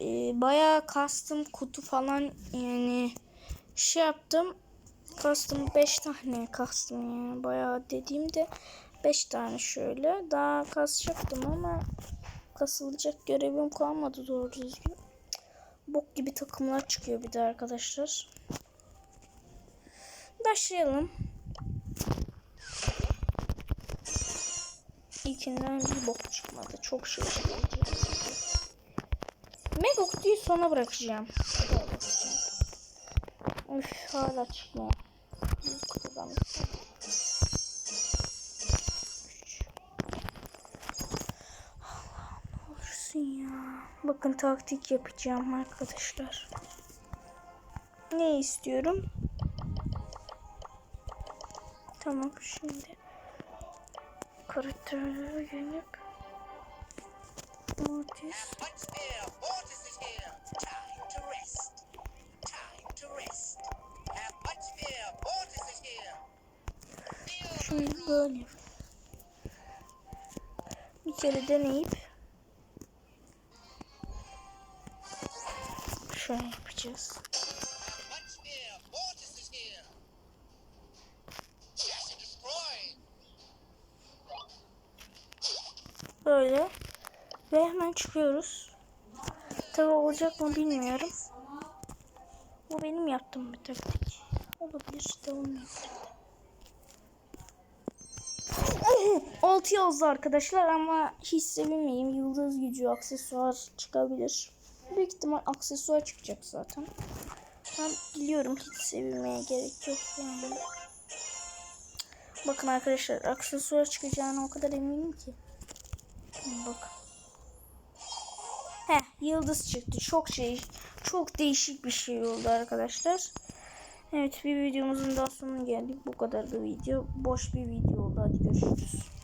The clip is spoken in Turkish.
e, bayağı kastım kutu falan yani şey yaptım. Kastım 5 tane kastım yani bayağı dediğimde 5 tane şöyle. Daha kasacaktım ama kasılacak görevim kalmadı doğru düzgün. Bok gibi takımlar çıkıyor bir de arkadaşlar. Başlayalım. İlkinden bir bok çıkmadı. Çok şey Mega kutuyu sona bırakacağım. Üf hala çıkmıyor. Ya. Bakın taktik yapacağım arkadaşlar. Ne istiyorum? Tamam şimdi karakterlere gelip Mortis Şöyle böyle. Bir kere deneyip şöyle yapacağız. Böyle ve hemen çıkıyoruz. Tabi olacak mı bilmiyorum. Bu benim yaptığım bir taktik. Olabilir de olmayabilir. 6 yazdı arkadaşlar ama hiç sevinmeyeyim. Yıldız gücü aksesuar çıkabilir. Büyük ihtimal aksesuar çıkacak zaten. Ben biliyorum hiç sevinmeye gerek yok yani. Bakın arkadaşlar aksesuar çıkacağına o kadar eminim ki. Bak. Heh yıldız çıktı. Çok şey çok değişik bir şey oldu arkadaşlar. Evet bir videomuzun daha sonuna geldik. Bu kadar da video. Boş bir video oldu. Hadi görüşürüz.